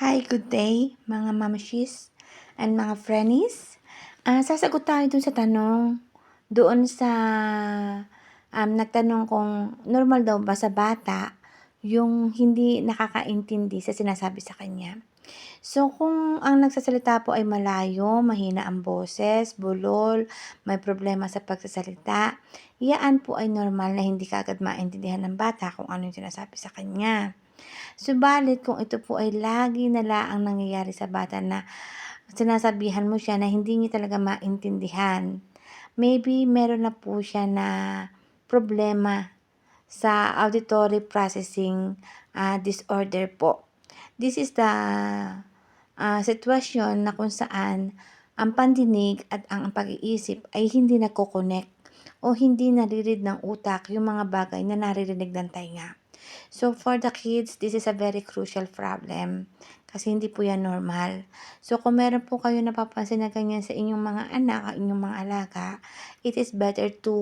Hi, good day mga mamashis and mga friendies. Ah, sasagot tayo dun sa tanong doon sa um, nagtanong kung normal daw ba sa bata yung hindi nakakaintindi sa sinasabi sa kanya. So, kung ang nagsasalita po ay malayo, mahina ang boses, bulol, may problema sa pagsasalita, iyaan po ay normal na hindi kaagad maintindihan ng bata kung ano yung sinasabi sa kanya. Subalit kung ito po ay lagi na laang nangyayari sa bata na sinasabihan mo siya na hindi niya talaga maintindihan, maybe meron na po siya na problema sa auditory processing uh, disorder po. This is the uh, sitwasyon na kung saan ang pandinig at ang pag-iisip ay hindi nagko-connect o hindi naririd ng utak yung mga bagay na naririnig ng tainga. So, for the kids, this is a very crucial problem kasi hindi po yan normal. So, kung meron po kayo napapansin na ganyan sa inyong mga anak, inyong mga alaga, it is better to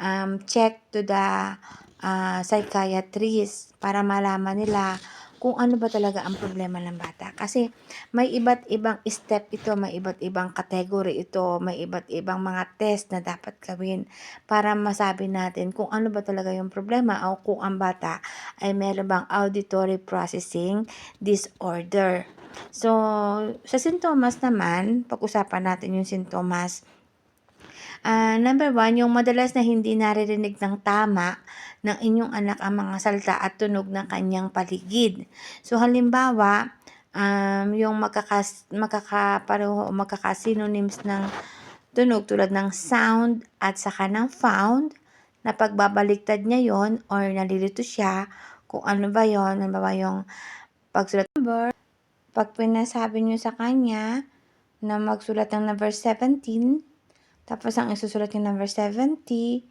um, check to the uh, psychiatrist para malaman nila kung ano ba talaga ang problema ng bata. Kasi may iba't ibang step ito, may iba't ibang category ito, may iba't ibang mga test na dapat gawin para masabi natin kung ano ba talaga yung problema o kung ang bata ay meron bang auditory processing disorder. So, sa sintomas naman, pag-usapan natin yung sintomas Uh, number one, yung madalas na hindi naririnig ng tama ng inyong anak ang mga salta at tunog ng kanyang paligid. So, halimbawa, um, yung magkakas, magkakapareho o magkakasynonyms ng tunog tulad ng sound at saka ng found, na pagbabaliktad niya yon or nalilito siya kung ano ba yon, ano ba yung pagsulat number, pag pinasabi niyo sa kanya na magsulat ng number 17, tapos ang isusulat niya number 70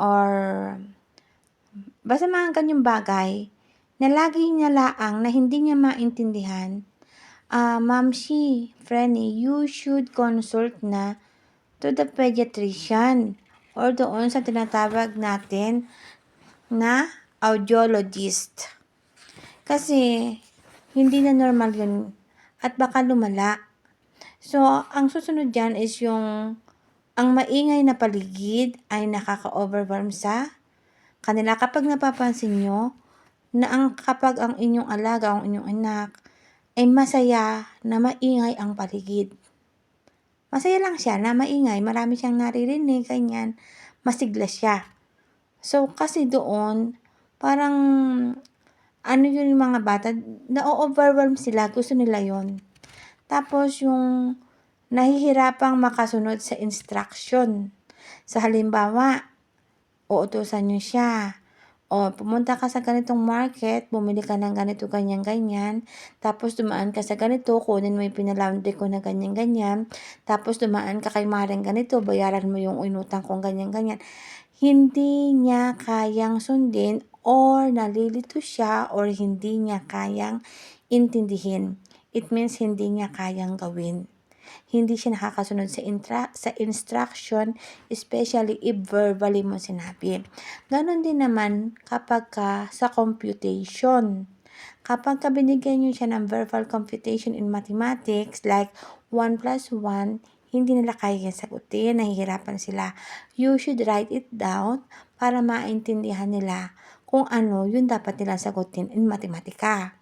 or basta mga ganyang bagay na lagi niya laang na hindi niya maintindihan. Uh, Ma'am she, Frenny, you should consult na to the pediatrician or doon sa tinatawag natin na audiologist. Kasi hindi na normal yun at baka lumala. So, ang susunod dyan is yung ang maingay na paligid ay nakaka-overwhelm sa kanila. Kapag napapansin nyo na ang kapag ang inyong alaga, ang inyong anak ay masaya na maingay ang paligid. Masaya lang siya na maingay, marami siyang naririnig, ganyan, masigla siya. So, kasi doon, parang, ano yun yung mga bata, na-overwhelm sila, gusto nila yon Tapos, yung nahihirapang makasunod sa instruction. Sa halimbawa, uutusan nyo siya. O, pumunta ka sa ganitong market, bumili ka ng ganito, ganyan, ganyan. Tapos, dumaan ka sa ganito, kunin mo yung pinalaundry ko na ganyan, ganyan. Tapos, dumaan ka kay Maring ganito, bayaran mo yung inutang kong ganyan, ganyan. Hindi niya kayang sundin or nalilito siya or hindi niya kayang intindihin. It means hindi niya kayang gawin hindi siya nakakasunod sa, intra- sa instruction, especially if verbally mo sinabi. Ganon din naman kapag ka sa computation. Kapag ka binigyan nyo siya ng verbal computation in mathematics, like 1 plus 1, hindi nila kaya sagutin, nahihirapan sila. You should write it down para maintindihan nila kung ano yung dapat nila sagutin in matematika.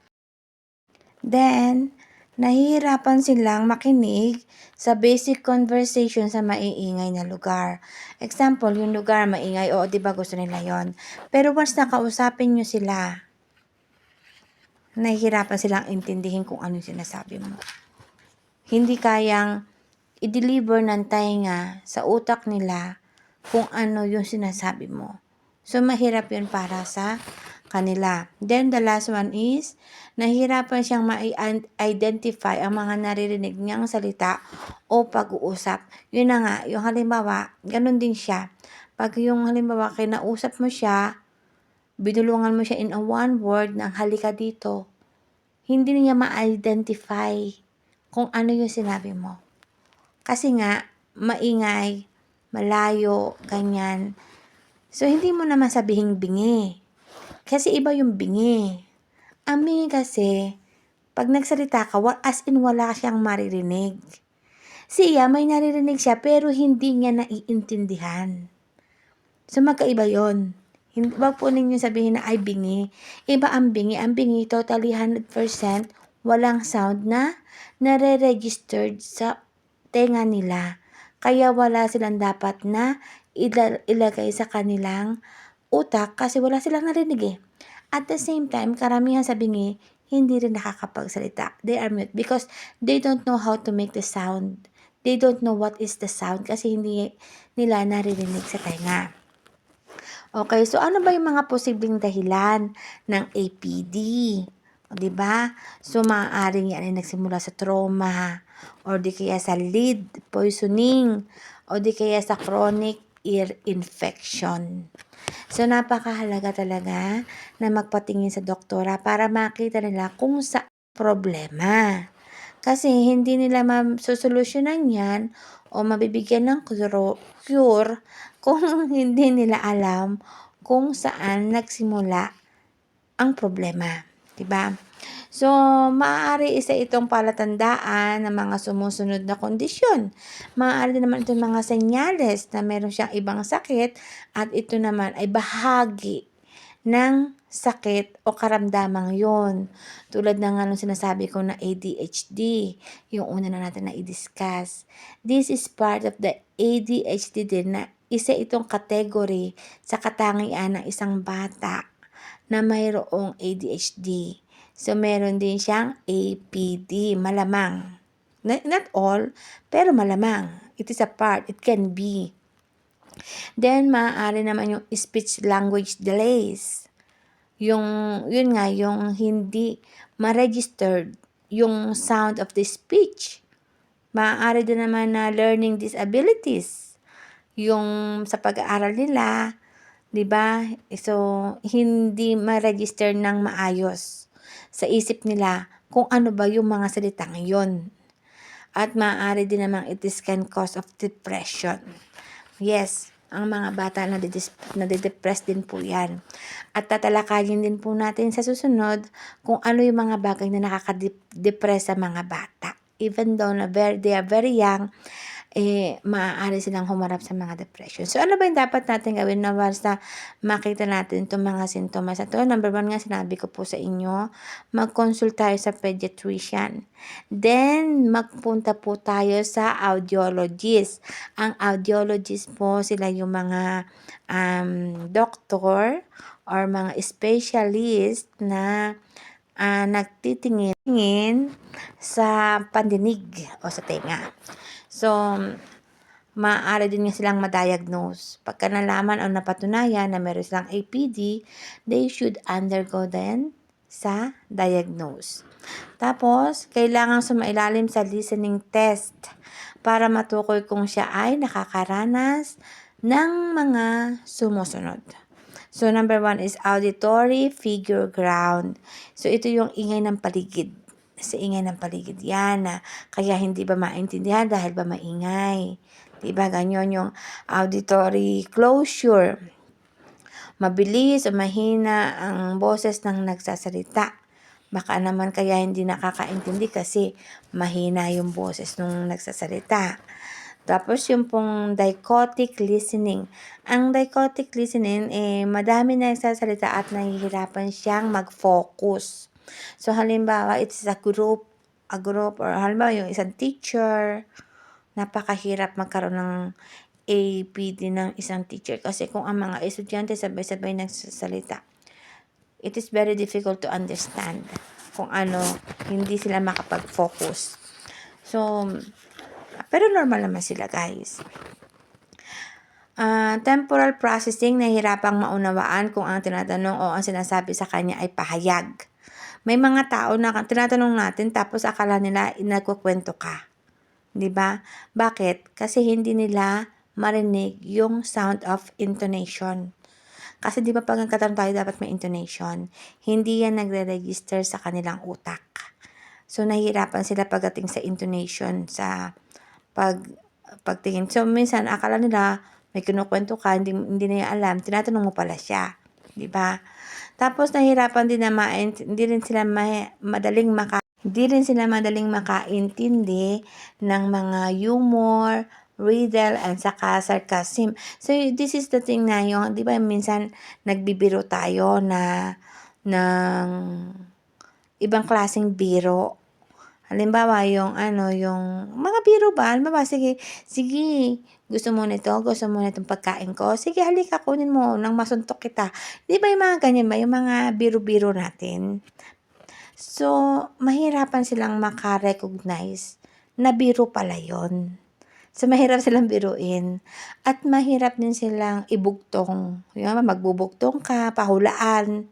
Then, nahihirapan silang makinig sa basic conversation sa maiingay na lugar. Example, yung lugar maingay, o di ba gusto nila yon Pero once nakausapin nyo sila, nahihirapan silang intindihin kung ano sinasabi mo. Hindi kayang i-deliver ng tainga sa utak nila kung ano yung sinasabi mo. So, mahirap yun para sa kanila. Then, the last one is, nahirapan siyang ma-identify ang mga naririnig niyang salita o pag-uusap. Yun na nga, yung halimbawa, ganun din siya. Pag yung halimbawa, kinausap mo siya, binulungan mo siya in a one word ng halika dito, hindi niya ma-identify kung ano yung sinabi mo. Kasi nga, maingay, malayo, ganyan. So, hindi mo naman sabihing bingi kasi iba yung bingi. Ang bingi kasi, pag nagsalita ka, as in wala siyang maririnig. Siya, may naririnig siya, pero hindi niya naiintindihan. So, magkaiba yon. Hindi, wag po ninyo sabihin na ay bingi. Iba ang bingi. Ang bingi, totally 100% walang sound na nare-registered sa tenga nila. Kaya wala silang dapat na ila- ilagay sa kanilang utak kasi wala silang narinig eh. At the same time, karamihan sa bingi, hindi rin nakakapagsalita. They are mute because they don't know how to make the sound. They don't know what is the sound kasi hindi nila naririnig sa tenga. Okay, so ano ba yung mga posibleng dahilan ng APD? O, di ba? So, maaaring yan ay nagsimula sa trauma, or di kaya sa lead poisoning, o di kaya sa chronic ear infection. So, napakahalaga talaga na magpatingin sa doktora para makita nila kung sa problema. Kasi hindi nila masusolusyonan yan o mabibigyan ng cure, kung hindi nila alam kung saan nagsimula ang problema. 'di ba? So, maaari isa itong palatandaan ng mga sumusunod na kondisyon. Maaari din naman itong mga senyales na meron siyang ibang sakit at ito naman ay bahagi ng sakit o karamdamang yon. Tulad ng anong sinasabi ko na ADHD, yung una na natin na i-discuss. This is part of the ADHD din na isa itong category sa katangian ng isang bata na mayroong ADHD. So, meron din siyang APD, malamang. Not, all, pero malamang. It is a part, it can be. Then, maaari naman yung speech language delays. Yung, yun nga, yung hindi ma-registered yung sound of the speech. Maaari din naman na learning disabilities. Yung sa pag-aaral nila, 'di ba? So, hindi ma-register ng maayos sa isip nila kung ano ba yung mga salitang yon. At maaari din namang it is can cause of depression. Yes, ang mga bata na nade-depress din po yan. At tatalakayin din po natin sa susunod kung ano yung mga bagay na nakaka-depress sa mga bata. Even though na very, they are very young, eh, maaari silang humarap sa mga depression. So, ano ba yung dapat natin gawin na basta makita natin itong mga sintomas na to? Number one nga, sinabi ko po sa inyo, mag-consult tayo sa pediatrician. Then, magpunta po tayo sa audiologist. Ang audiologist po, sila yung mga um, doctor or mga specialist na uh, nagtitingin sa pandinig o sa tenga. So, maaari din nga silang ma-diagnose. Pagka nalaman o napatunayan na meron silang APD, they should undergo then sa diagnose. Tapos, kailangan sumailalim sa listening test para matukoy kung siya ay nakakaranas ng mga sumusunod. So, number one is auditory figure ground. So, ito yung ingay ng paligid sa ingay ng paligid yan. Na, kaya hindi ba maintindihan dahil ba maingay. Diba? Ganyan yung auditory closure. Mabilis o mahina ang boses ng nagsasalita. Baka naman kaya hindi nakakaintindi kasi mahina yung boses nung nagsasalita. Tapos yung pong dichotic listening. Ang dichotic listening, eh, madami na nagsasalita at nahihirapan siyang mag-focus. So, halimbawa, it's a group, a group, or halimbawa, yung isang teacher, napakahirap magkaroon ng APD ng isang teacher kasi kung ang mga estudyante sabay-sabay nagsasalita, it is very difficult to understand kung ano, hindi sila makapag-focus. So, pero normal naman sila guys. Uh, temporal processing, nahihirapang maunawaan kung ang tinatanong o ang sinasabi sa kanya ay pahayag. May mga tao na tinatanong natin tapos akala nila nagkukwento ka. 'Di ba? Bakit? Kasi hindi nila marinig yung sound of intonation. Kasi di ba pag nagkatanong tayo dapat may intonation, hindi yan nagre-register sa kanilang utak. So, nahihirapan sila pagdating sa intonation, sa pag, pagtingin. So, minsan, akala nila, may kinukwento ka, hindi, hindi na alam, tinatanong mo pala siya. Di ba? Tapos nahirapan din na ma hindi rin sila ma- madaling maka Hindi rin sila madaling makaintindi ng mga humor, riddle, and saka sarcasm. So, this is the thing na yung, di ba minsan nagbibiro tayo na ng ibang klaseng biro. Halimbawa, yung ano, yung mga biro ba? Halimbawa, sige, sige, gusto mo nito, gusto mo nitong pagkain ko. Sige, halika, kunin mo nang masuntok kita. Di ba yung mga ganyan ba? Yung mga biro-biro natin. So, mahirapan silang makarecognize na biro pala yon. So, mahirap silang biruin. At mahirap din silang ibugtong. Yung magbubugtong ka, pahulaan.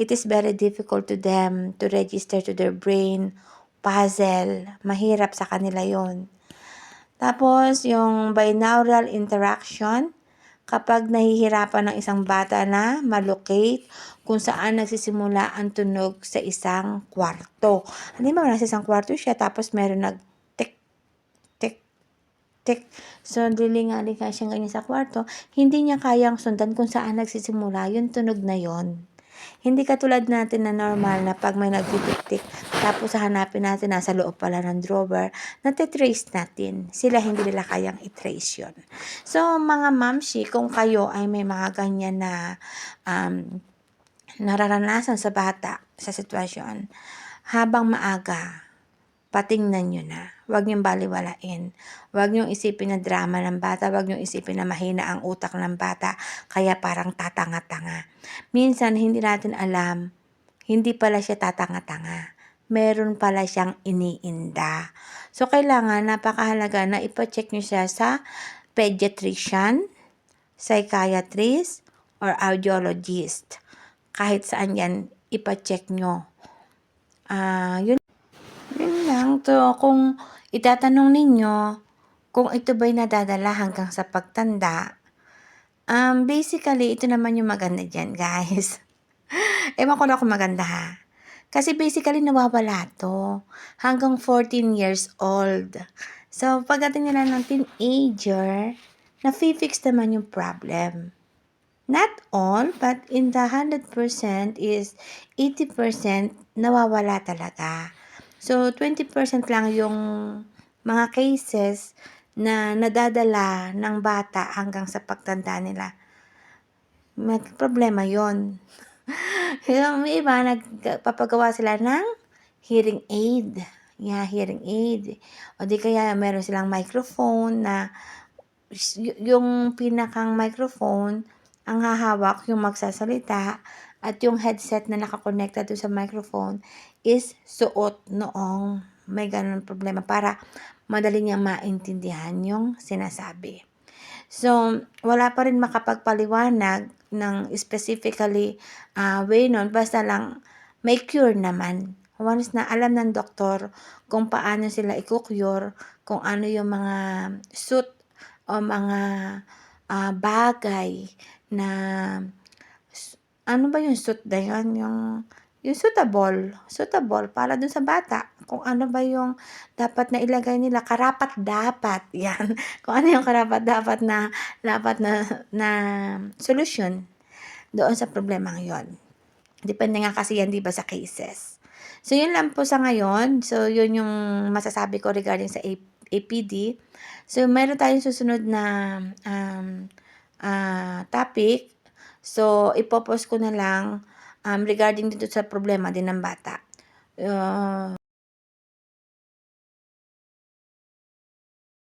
It is very difficult to them to register to their brain, puzzle. Mahirap sa kanila yon. Tapos, yung binaural interaction, kapag nahihirapan ng isang bata na malocate kung saan nagsisimula ang tunog sa isang kwarto. Halimbawa, nasa isang kwarto siya, tapos meron nag tik. So, lilinga-linga siya ganyan sa kwarto. Hindi niya kayang sundan kung saan nagsisimula yung tunog na yon. Hindi katulad natin na normal na pag may nagtitik-tik, tapos hanapin natin nasa loob pala ng drawer, natitrace natin. Sila hindi nila kayang i-trace yun. So, mga mamshi, kung kayo ay may mga ganyan na um, nararanasan sa bata sa sitwasyon, habang maaga, patingnan nyo na. Huwag niyong baliwalain. Huwag niyong isipin na drama ng bata. Huwag niyong isipin na mahina ang utak ng bata. Kaya parang tatanga-tanga. Minsan, hindi natin alam, hindi pala siya tatanga-tanga. Meron pala siyang iniinda. So, kailangan, napakahalaga na ipacheck niyo siya sa pediatrician, psychiatrist, or audiologist. Kahit saan yan, ipacheck nyo. Ah, yun yun lang to. Kung itatanong ninyo kung ito ba'y nadadala hanggang sa pagtanda, um, basically, ito naman yung maganda dyan, guys. Ewan ko na kung maganda ha. Kasi basically, nawawala to. Hanggang 14 years old. So, pagdating nila ng teenager, na-fix naman yung problem. Not all, but in the 100% is 80% nawawala talaga. So, 20% lang yung mga cases na nadadala ng bata hanggang sa pagtanda nila. May problema yon. yung iba, nagpapagawa sila ng hearing aid. Yeah, hearing aid. O di kaya meron silang microphone na yung pinakang microphone, ang hahawak yung magsasalita at yung headset na nakakonekta doon sa microphone is suot noong may ganun problema para madali niyang maintindihan yung sinasabi. So, wala pa rin makapagpaliwanag ng specifically uh, way nun, basta lang may cure naman. Once na alam ng doktor kung paano sila i-cure, kung ano yung mga suit o mga uh, bagay na ano ba yung suit na yun? Yung, yung suitable, suitable para dun sa bata. Kung ano ba yung dapat na ilagay nila, karapat dapat. Yan. Kung ano yung karapat dapat na, dapat na, na solusyon doon sa problema yon. Depende nga kasi yan, di ba, sa cases. So, yun lang po sa ngayon. So, yun yung masasabi ko regarding sa APD. So, meron tayong susunod na um, uh, topic. So, ipopost ko na lang um, regarding dito sa problema din ng bata. Uh,